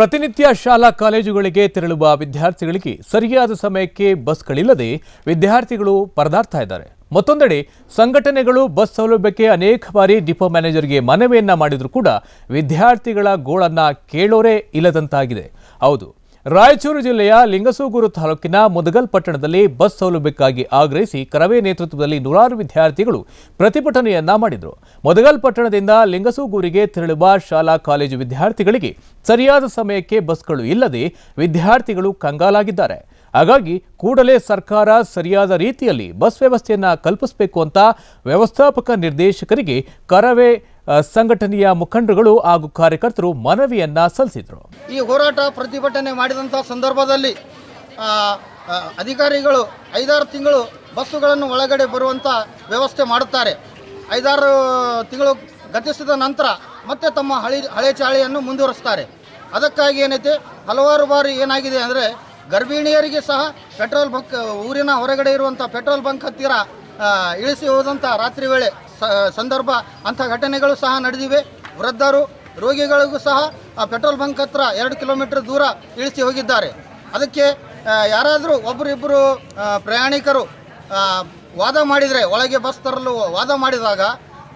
ಪ್ರತಿನಿತ್ಯ ಶಾಲಾ ಕಾಲೇಜುಗಳಿಗೆ ತೆರಳುವ ವಿದ್ಯಾರ್ಥಿಗಳಿಗೆ ಸರಿಯಾದ ಸಮಯಕ್ಕೆ ಬಸ್ಗಳಿಲ್ಲದೆ ವಿದ್ಯಾರ್ಥಿಗಳು ಪರದಾಡ್ತಾ ಇದ್ದಾರೆ. ಮತ್ತೊಂದೆಡೆ, ಸಂಘಟನೆಗಳು ಬಸ್ ಸೌಲಭ್ಯಕ್ಕೆ ಅನೇಕ ಬಾರಿ ಡಿಪೋ ಮ್ಯಾನೇಜರ್ಗೆ ಮನವಿಯನ್ನ ಮಾಡಿದರೂ ಕೂಡ ವಿದ್ಯಾರ್ಥಿಗಳ ಗೋಳನ್ನ ಕೇಳೋರೇ ಇಲ್ಲದಂತಾಗಿದೆ. ಹೌದು ರಾಯಚೂರು ಜಿಲ್ಲೆಯ ಲಿಂಗಸೂಗೂರು ತಾಲೂಕಿನ ಮುದಗಲ್ ಪಟ್ಟಣದಲ್ಲಿ ಬಸ್ ಸೌಲಭ್ಯಕ್ಕಾಗಿ ಆಗ್ರಹಿಸಿ ಕರವೇ ನೇತೃತ್ವದಲ್ಲಿ ನೂರಾರು ವಿದ್ಯಾರ್ಥಿಗಳು ಪ್ರತಿಭಟನೆಯನ್ನ ಮಾಡಿದರು. ಮುದಗಲ್ ಪಟ್ಟಣದಿಂದ ಲಿಂಗಸೂಗೂರಿಗೆ ತೆರಳುವ ಶಾಲಾ ಕಾಲೇಜು ವಿದ್ಯಾರ್ಥಿಗಳಿಗೆ ಸರಿಯಾದ ಸಮಯಕ್ಕೆ ಬಸ್ಗಳು ಇಲ್ಲದೆ ವಿದ್ಯಾರ್ಥಿಗಳು ಕಂಗಾಲಾಗಿದ್ದಾರೆ. ಹಾಗಾಗಿ ಕೂಡಲೇ ಸರ್ಕಾರ ಸರಿಯಾದ ರೀತಿಯಲ್ಲಿ ಬಸ್ ವ್ಯವಸ್ಥೆಯನ್ನು ಕಲ್ಪಿಸಬೇಕು ಅಂತ ವ್ಯವಸ್ಥಾಪಕ ನಿರ್ದೇಶಕರಿಗೆ ಕರವೇ ಸಂಘಟನೆಯ ಮುಖಂಡರುಗಳು ಹಾಗೂ ಕಾರ್ಯಕರ್ತರು ಮನವಿಯನ್ನ ಸಲ್ಲಿಸಿದರು. ಈ ಹೋರಾಟ ಪ್ರತಿಭಟನೆ ಮಾಡಿದಂಥ ಸಂದರ್ಭದಲ್ಲಿ ಅಧಿಕಾರಿಗಳು ಐದಾರು ತಿಂಗಳು ಬಸ್ಸುಗಳನ್ನು ಒಳಗಡೆ ಬರುವಂಥ ವ್ಯವಸ್ಥೆ ಮಾಡುತ್ತಾರೆ. ಐದಾರು ತಿಂಗಳು ಗತಿಸಿದ ನಂತರ ಮತ್ತೆ ತಮ್ಮ ಹಳಿ, ಹಳೆ ಚಾಳಿಯನ್ನು ಮುಂದುವರಿಸ್ತಾರೆ ಅದಕ್ಕಾಗಿ ಏನೈತೆ, ಹಲವಾರು ಬಾರಿ ಏನಾಗಿದೆ ಅಂದರೆ, ಗರ್ಭಿಣಿಯರಿಗೆ ಸಹ ಪೆಟ್ರೋಲ್ ಬಂಕ್, ಊರಿನ ಹೊರಗಡೆ ಇರುವಂಥ ಪೆಟ್ರೋಲ್ ಬಂಕ್ ಹತ್ತಿರ ಇಳಿಸಿ ಹೋದಂಥ ರಾತ್ರಿ ವೇಳೆ ಸಂದರ್ಭ ಅಂಥ ಘಟನೆಗಳು ಸಹ ನಡೆದಿವೆ. ವೃದ್ಧರು, ರೋಗಿಗಳಿಗೂ ಸಹ, ಆ, ಪೆಟ್ರೋಲ್ ಬಂಕ್ ಹತ್ರ ಎರಡು ಕಿಲೋಮೀಟರ್ ದೂರ ಇಳಿಸಿ ಹೋಗಿದ್ದಾರೆ. ಅದಕ್ಕೆ ಯಾರಾದರೂ ಒಬ್ಬರಿಬ್ಬರು ಪ್ರಯಾಣಿಕರು ವಾದ ಮಾಡಿದರೆ, ಒಳಗೆ ಬಸ್ ತರಲು ವಾದ ಮಾಡಿದಾಗ,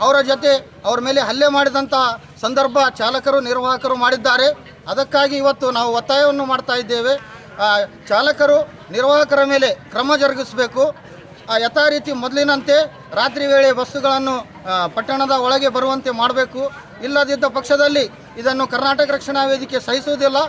ಅವರ ಜೊತೆ ಅವರ ಮೇಲೆ ಹಲ್ಲೆ ಮಾಡಿದಂಥ ಸಂದರ್ಭ ಚಾಲಕರು, ನಿರ್ವಾಹಕರು ಮಾಡಿದ್ದಾರೆ. ಅದಕ್ಕಾಗಿ ಇವತ್ತು ನಾವು ಒತ್ತಾಯವನ್ನು ಮಾಡ್ತಾ ಇದ್ದೇವೆ. ಚಾಲಕರು, ನಿರ್ವಾಹಕರ ಮೇಲೆ ಕ್ರಮ ಜರುಗಿಸಬೇಕು. ಯಥಾ ರೀತಿ ಮೊದಲಿನಂತೆ ರಾತ್ರಿ ವೇಳೆ ಬಸ್ಸುಗಳನ್ನು ಪಟ್ಟಣದ ಒಳಗೆ ಬರುವಂತೆ ಮಾಡಬೇಕು. ಇಲ್ಲದಿದ್ದ ಪಕ್ಷದಲ್ಲಿ ಇದನ್ನು ಕರ್ನಾಟಕ ರಕ್ಷಣಾ ವೇದಿಕೆ ಸಹಿಸುವುದಿಲ್ಲ.